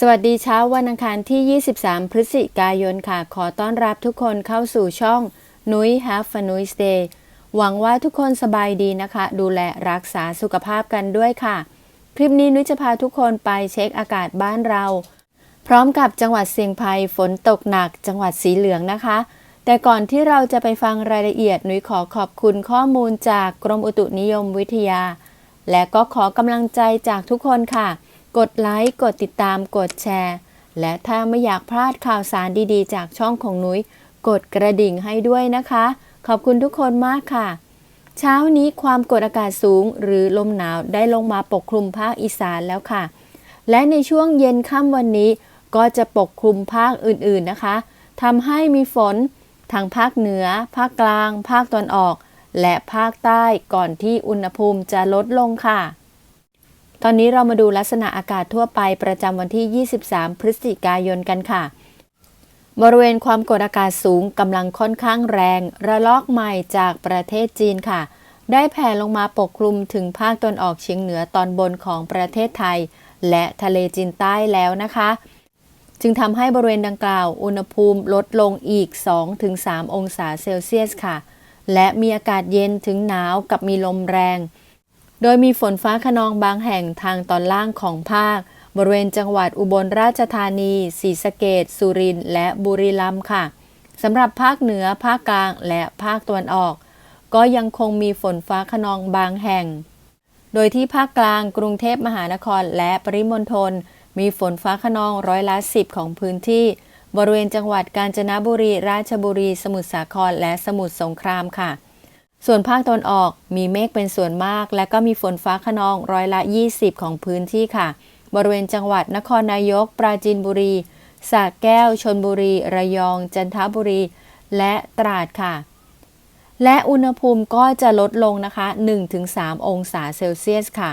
สวัสดีเช้าวันอังคารที่ 23 พฤศจิกายนค่ะ ขอต้อนรับทุกคนเข้าสู่ช่องนุ้ย Have a Nice Day หวังว่าทุกคนสบายดีนะคะ ดูแลรักษาสุขภาพกันด้วยค่ะ คลิปนี้นุ้ยจะพาทุกคนไปเช็คอากาศบ้านเรา พร้อมกับจังหวัดเสียงภัยฝนตกหนักจังหวัดสีเหลืองนะคะ แต่ก่อนที่เราจะไปฟังรายละเอียดนุ้ยขอขอบคุณข้อมูลจากกรมอุตุนิยมวิทยา และก็ขอกำลังใจจากทุกคนค่ะ กดไลค์ กดติดตาม กดแชร์ และถ้าไม่อยากพลาดข่าวสารดีๆ จากช่องของนุ้ย กดกระดิ่งให้ด้วยนะคะ ขอบคุณทุกคนมากค่ะ เช้านี้ความกดอากาศสูงหรือลมหนาวได้ลงมาปกคลุมภาคอีสานแล้วค่ะ และในช่วงเย็นค่ำวันนี้ก็จะปกคลุมภาคอื่นๆนะคะทำให้มีฝนทางภาคเหนือ ภาคกลาง ภาคตอนออก และภาคใต้ก่อนที่อุณหภูมิจะลดลงค่ะ ตอนนี้เรามาดูลักษณะอากาศทั่วไปประจำวันที่ 23 พฤศจิกายนกันค่ะ บริเวณความกดอากาศสูงกำลังค่อนข้างแรง ระลอกใหม่จากประเทศจีนค่ะ ได้แผ่ลงมาปกคลุมถึงภาคตอนออกเฉียงเหนือตอนบนของประเทศไทย และทะเลจีนใต้แล้วนะคะ จึงทำให้บริเวณดังกล่าว อุณหภูมิลดลงอีก 2-3 องศาเซลเซียสค่ะ และมีอากาศเย็นถึงหนาวกับมีลมแรง โดยมีฝนฟ้าขนองบางแห่งทางตอนล่างของภาค บริเวณจังหวัดอุบลราชธานี ศรีสะเกดสุรินทร์ และบุรีรัมย์ค่ะ สำหรับภาคเหนือ ภาคกลาง และภาคตะวันออก ก็ยังคงมีฝนฟ้าขนองบางแห่ง โดยที่ภาคกลาง กรุงเทพมหานคร และปริมณฑล มีฝนฟ้าขนองร้อยละสิบของพื้นที่ บริเวณจังหวัดกาญจนบุรี ราชบุรี สมุทรสาคร และสมุทรสงครามค่ะ ส่วนภาคตะวันออกมีเมฆเป็นส่วนมาก และก็มีฝนฟ้าขนองร้อยละ 20 ของพื้นที่ค่ะ บริเวณจังหวัดนครนายก ปราจีนบุรีสระแก้ว ชนบุรี ระยอง จันทบุรี และตราดค่ะ และอุณหภูมิก็จะลดลงนะคะ 1-3 องศาเซลเซียสค่ะ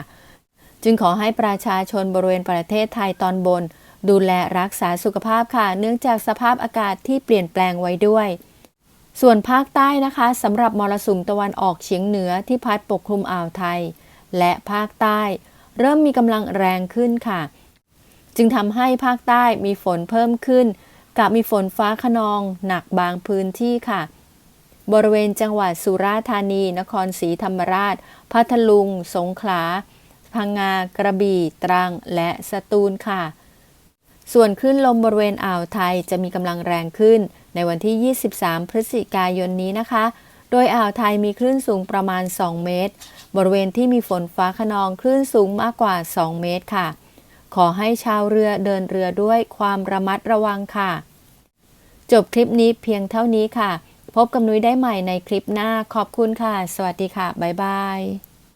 จึงขอให้ประชาชนบริเวณประเทศไทยตอนบน ดูแลรักษาสุขภาพค่ะ เนื่องจากสภาพอากาศที่เปลี่ยนแปลงไว้ด้วย ส่วนภาคใต้นะคะสำหรับมรสุมตะวันออกเฉียงเหนือที่พัดปกคลุมอ่าวไทย และภาคใต้ เริ่มมีกำลังแรงขึ้นค่ะ จึงทำให้ภาคใต้มีฝนเพิ่มขึ้น กับมีฝนฟ้าขนองหนักบางพื้นที่ค่ะ บริเวณจังหวัดสุราษฎร์ธานี นครศรีธรรมราช พัทลุง สงขลา พังงา กระบี่ ตรัง และสตูลค่ะ ส่วนคลื่นลมบริเวณอ่าวไทยจะมีกำลังแรงขึ้น ในวันที่ 23 พฤศจิกายนนี้นะคะ โดยอ่าวไทยมีคลื่นสูงประมาณ 2 เมตร บริเวณที่มีฝนฟ้าขนองคลื่นสูงมากกว่า 2 เมตรค่ะ ขอให้ชาวเรือเดินเรือด้วยความระมัดระวังค่ะ จบคลิปนี้เพียงเท่านี้ค่ะ พบกับนุ้ยได้ใหม่ในคลิปหน้าขอบคุณค่ะ สวัสดีค่ะ บ๊ายบาย